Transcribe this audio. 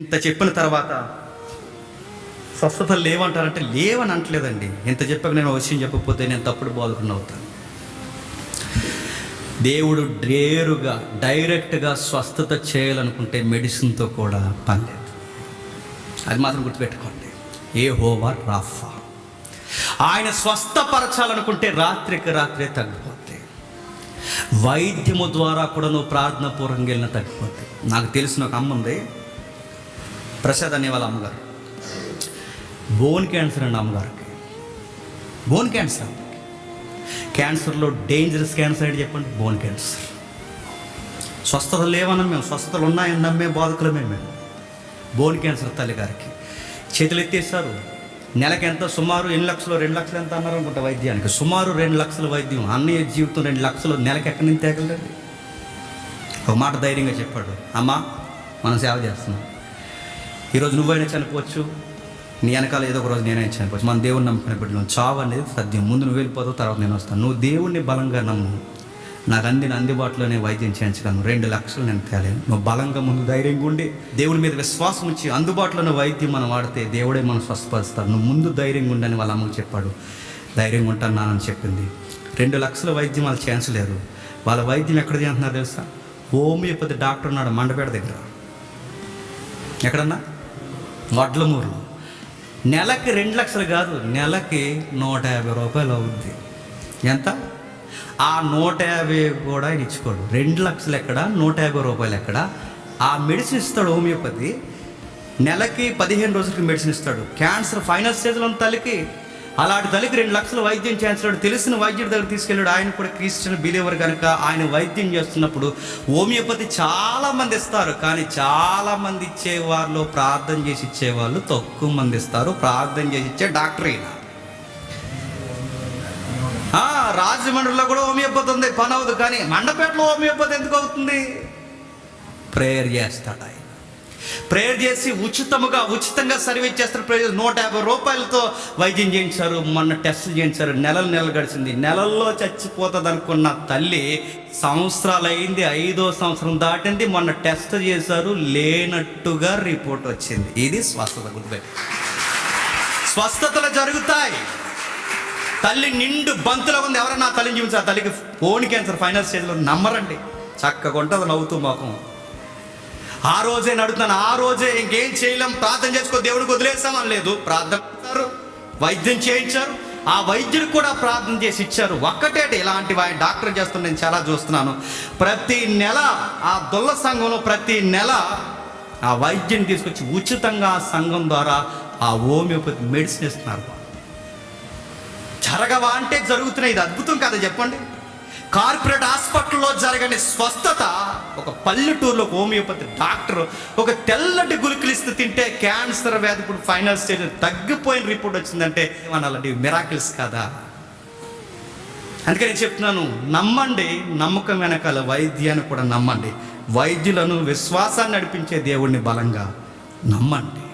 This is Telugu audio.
ఇంత చెప్పిన తర్వాత స్వస్థతలు లేవంటారంటే లేవని అంటలేదండి. ఇంత చెప్పక నేను విషయం చెప్పకపోతే నేను తప్పుడు బోధకుని అవుతాను. దేవుడు డేరుగా డైరెక్ట్గా స్వస్థత చేయాలనుకుంటే మెడిసిన్తో కూడా పని లేదు. అది మాత్రం గుర్తుపెట్టుకోండి. ఏ హోవా రాఫా. ఆయన స్వస్థపరచాలనుకుంటే రాత్రికి రాత్రే తగ్గిపోతే వైద్యము ద్వారా కూడా నువ్వు ప్రార్థనాపూర్వంగా వెళ్ళిన తగ్గిపోతే నాకు తెలిసిన ఒక అమ్మ ఉంది ప్రసాద్ అనే వాళ్ళ అమ్మగారు. బోన్ క్యాన్సర్ అండి అమ్మగారికి. Bone cancer. అమ్మకి క్యాన్సర్లో డేంజరస్ క్యాన్సర్ అంటే చెప్పండి? Bone cancer. స్వస్థత లేవన్నా మేము స్వస్థతలు ఉన్నాయని నమ్మే బాధకులమే మేము. బోన్ క్యాన్సర్ తల్లి గారికి. చేతులు ఎత్తేస్తారు నెలకి ఎంత? సుమారు ఎన్ని లక్షలు? రెండు లక్షలు ఎంత అన్నారు అనుకుంటా వైద్యానికి. సుమారు రెండు లక్షల వైద్యం. అన్నయ్య జీవితం రెండు లక్షలు. నెలకి ఎక్కడి నుంచి తేగలండి ఒక మాట ధైర్యంగా చెప్పాడు. అమ్మా మనం సేవ చేస్తున్నాం. ఈరోజు నువ్వైనా చనిపోవచ్చు. నీ వెనకాల ఏదో ఒక రోజు నేనైనా చనిపోవచ్చు. మన దేవుడిని నమ్ముకునే బిడ్డలు. చావు అనేది సత్యం. ముందు నువ్వు వెళ్ళిపోతావు తర్వాత నేను వస్తాను. నువ్వు దేవుణ్ణి బలంగా నమ్ము. నాకు అందిన అందుబాటులోనే వైద్యం చేయించగలను. రెండు లక్షలు నేను తేలేను. నువ్వు బలంగా ముందు ధైర్యంగా ఉండి దేవుడి మీద విశ్వాసం ఉంచి అందుబాటులోనే వైద్యం మనం వాడితే దేవుడే మనం స్వస్థపరుస్తాడు. నువ్వు ముందు ధైర్యంగా ఉండని వాళ్ళ అమ్మకు చెప్పాడు. ధైర్యంగా ఉంటాను నానని చెప్పింది. రెండు లక్షల వైద్యం వాళ్ళు చేయించలేరు. వాళ్ళ వైద్యం ఎక్కడ చేస్తున్నారు తెలుసా? హోమియోపతి డాక్టర్ ఉన్నాడు మండపేట దగ్గర. ఎక్కడన్నా? వడ్లమూరు నెలకి రెండు లక్షలు కాదు నెలకి నూట యాభై రూపాయలు అవుద్ది. ఎంత? ఆ నూట యాభై కూడా ఆయన ఇచ్చుకోడు. రెండు లక్షలు ఎక్కడ? నూట యాభై రూపాయలు ఎక్కడ? ఆ మెడిసిన్ ఇస్తాడు హోమియోపతి. నెలకి పదిహేను రోజులకి మెడిసిన్ ఇస్తాడు. క్యాన్సర్ ఫైనల్ స్టేజ్లో ఉన్న తల్లికి అలాంటి తల్లికి రెండు లక్షల వైద్యం చేస్తాడు తెలిసిన వైద్యుడి దగ్గర తీసుకెళ్ళాడు. ఆయన కూడా క్రిస్టియన్ బిలీవర్ కనుక ఆయన వైద్యం చేస్తున్నప్పుడు హోమియోపతి చాలామంది ఇస్తారు. కానీ చాలామంది ఇచ్చేవాళ్ళు ప్రార్థన చేసి ఇచ్చేవాళ్ళు తక్కువ మంది ఇస్తారు. ప్రార్థన చేసి ఇచ్చే డాక్టర్ అయినా రాజమండ్రిలో కూడా హోమియోపతి ఉంది. పని అవుతుంది కానీ మండపేటలో హోమియోపతి ఎందుకు అవుతుంది? ప్రేయర్ చేస్తాడు ఆయన. ప్రేయర్ చేసి ఉచితముగా ఉచితంగా సర్వీస్ చేస్తారు. ప్రేయర్ నూట యాభై రూపాయలతో వైద్యం చేయించారు. మొన్న టెస్ట్ చేయించారు. నెలలు నెలలు గడిచింది. నెలల్లో చచ్చిపోతుంది అనుకున్న తల్లి సంవత్సరాలు అయింది ఐదో సంవత్సరం దాటింది. మొన్న టెస్ట్ చేశారు. లేనట్టుగా రిపోర్ట్ వచ్చింది. ఇది స్వస్థత గుర్తుపెట్టు స్వస్థతలు జరుగుతాయి. తల్లి నిండు బంతులో ఉంది. ఎవరన్నా తల్లిని చూపించారు. తల్లికి ఫోన్ క్యాన్సర్ ఫైనల్ స్టేజ్లో నమ్మరండి. చక్కగా ఉంటుంది. నవ్వుతూ మాకు ఆ రోజే నడుతున్నాను ఆ రోజే ఇంకేం చేయలేం. ప్రార్థన చేసుకో దేవుడికి వదిలేస్తామని లేదు. ప్రార్థన వైద్యం చేయించారు. ఆ వైద్యుడు కూడా ప్రార్థన చేసి ఇచ్చారు. ఒక్కటే ఇలాంటి వా- డాక్టర్ చేస్తున్న నేను చాలా చూస్తున్నాను. ప్రతి నెల ఆ దొల్ల సంఘంలో ప్రతి నెల ఆ వైద్యం తీసుకొచ్చి ఉచితంగా ఆ సంఘం ద్వారా ఆ హోమియోపతి మెడిసిన్ ఇస్తున్నారు. జరగవా అంటే జరుగుతున్నాయి. ఇది అద్భుతం కదా చెప్పండి. కార్పొరేట్ హాస్పిటల్లో జరగని స్వస్థత ఒక పల్లెటూరులో హోమియోపతి డాక్టర్ ఒక తెల్లటి గుళికలు ఇస్తూ తింటే క్యాన్సర్ వ్యాధి ఇప్పుడు ఫైనల్ స్టేజ్ తగ్గిపోయిన రిపోర్ట్ వచ్చిందంటే అలాంటివి మిరాకిల్స్ కదా? అందుకే నేను చెప్తున్నాను నమ్మండి నమ్మకం వెనకాల వైద్యాన్ని కూడా నమ్మండి. వైద్యులను విశ్వాసాన్ని నడిపించే దేవుడిని బలంగా నమ్మండి.